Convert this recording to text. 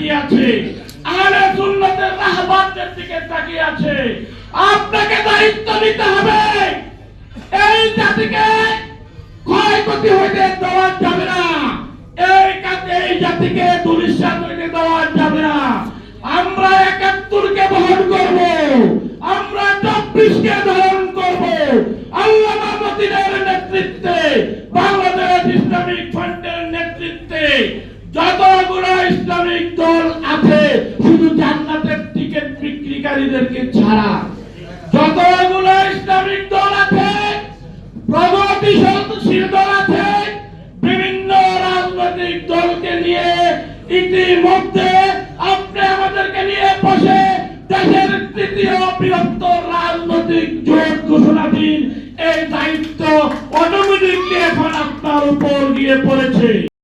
তাকিয়ে আছে। আহলে সুন্নাতের রাহবারদের দিকে তাকিয়ে আছে। আপনাকে দায়িত্ব নিতে হবে। এই জাতিকে ক্ষয়ক্ষতি হইতে দেওয়া যাবে না। এই কাজে এই জাতিকে দুলিশ্বাস হইতে দেওয়া যাবে না। আমরা একাত্তরকে বহন করব। আমরা চব্বিশকে ধারণ করব। আল্লাহ মতিনের নেতৃত্বে, বাংলাদেশ ইসলামিক ফ্রন্টের নেতৃত্বে যতগুলো ইসলামিক দল আছে, শুধু জান্নাতের টিকিট বিক্রিকারীদেরকে ছাড়া। যতগুলো ইসলামিক দল আছে, প্রগতিশীল দল আছে, বিভিন্ন রাজনৈতিক দলকে নিয়ে ইতিমধ্যে আপনি আমাদেরকে নিয়ে বসে দেশের তৃতীয় বৃহত্তর রাজনৈতিক জোট ঘোষণা দিন। এই দায়িত্ব অটোমেটিকলি এখন আপনার উপর গিয়ে পড়েছে।